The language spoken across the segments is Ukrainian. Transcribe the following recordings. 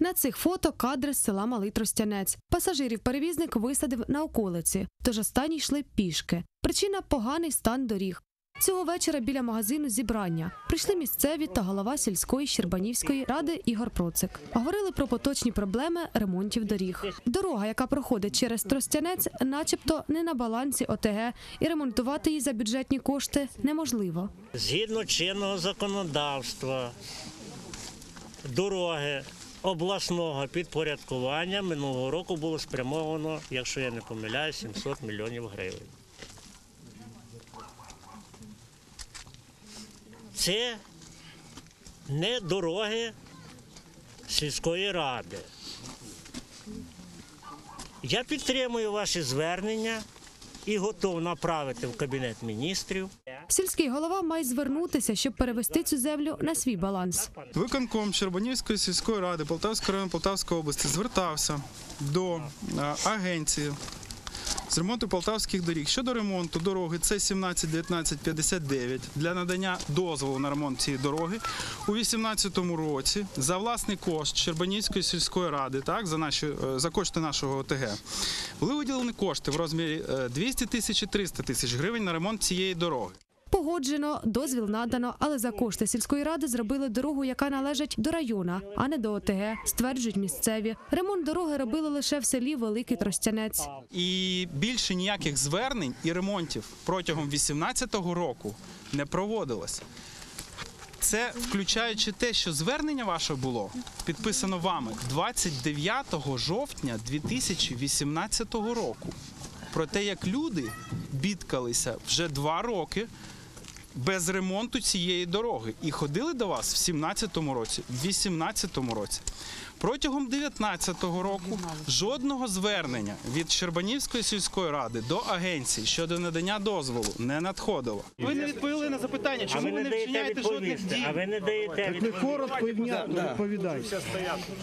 На цих фото кадри з села Малий Тростянець. Пасажирів перевізник висадив на околиці, тож останні йшли пішки. Причина поганий стан доріг. Цього вечора біля магазину зібрання прийшли місцеві та голова сільської Щербанівської ради Ігор Процик. Говорили про поточні проблеми ремонтів доріг. Дорога, яка проходить через Тростянець, начебто не на балансі ОТГ, і ремонтувати її за бюджетні кошти неможливо. Згідно чинного законодавства, дороги обласного підпорядкування минулого року було спрямовано, якщо я не помиляюсь, 700 мільйонів гривень. Це не дороги сільської ради. Я підтримую ваші звернення і готов направити в Кабінет міністрів. Сільський голова має звернутися, щоб перевести цю землю на свій баланс. Виконком Щербанівської сільської ради Полтавської району Полтавської області звертався до агенції з ремонту полтавських доріг щодо ремонту дороги це 17 19 59 для надання дозволу на ремонт цієї дороги у 2018 році за власний кошт Щербанівської сільської ради, так за наші е, за кошти нашого ОТГ. Були виділені кошти в розмірі е, 200 тисяч і 300 тисяч гривень на ремонт цієї дороги. Погоджено, дозвіл надано, але за кошти сільської ради зробили дорогу, яка належить до району, а не до ОТГ, стверджують місцеві. Ремонт дороги робили лише в селі Великий Тростянець. І більше ніяких звернень і ремонтів протягом 2018 року не проводилось. Це включаючи те, що звернення ваше було підписано вами 29 жовтня 2018 року. Про те, як люди бідкалися вже два роки без ремонту цієї дороги і ходили до вас в 17-му році, в 18-му році. Протягом 19-го року жодного звернення від Щербанівської сільської ради до агенції щодо надання дозволу не надходило. Ви не відповіли на запитання, чому ви не вчиняєте жодних дій. а ви не даєте Не відповісти. коротко і внятно відповідайте.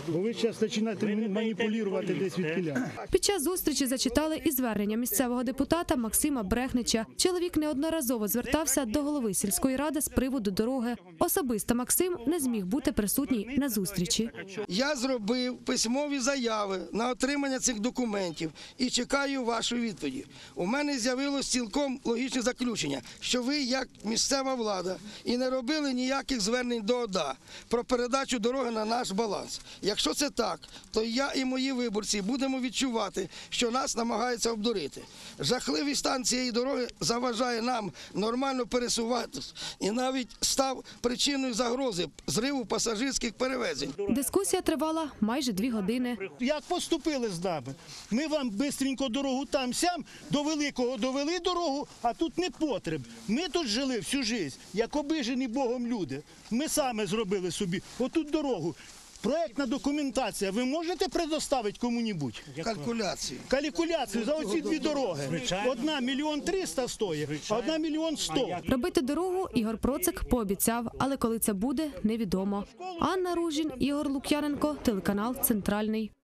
Бо ви зараз починаєте маніпулювати десь від кіля. Під час зустрічі зачитали і звернення місцевого депутата Максима Брехнича. Чоловік неодноразово звертався до голови сільської ради з приводу дороги. Особисто Максим не зміг бути присутній на зустрічі. Я зробив письмові заяви на отримання цих документів і чекаю вашої відповіді. У мене з'явилось цілком логічне заключення, що ви, як місцева влада, і не робили ніяких звернень до ОДА про передачу дороги на наш баланс. Якщо це так, то я і мої виборці будемо відчувати, що нас намагаються обдурити. Жахливий стан цієї дороги заважає нам нормально пересуватися і навіть став причиною загрози зриву пасажирських перевезень. Дискусія тривала майже дві години. Як поступили з нами? Ми вам бистренько дорогу там сям до великого довели дорогу, а тут не потреб. Ми тут жили всю життя, як обижені Богом люди. Ми саме зробили собі отут дорогу. Проектна документація. Ви можете предоставити кому-небудь? Калькуляцію. Калькуляцію за оці дві дороги. Одна мільйон триста стоїть, а одна мільйон сто. Робити дорогу Ігор Процик пообіцяв, але коли це буде, невідомо. Анна Ружін, Ігор Лук'яненко, телеканал Центральний.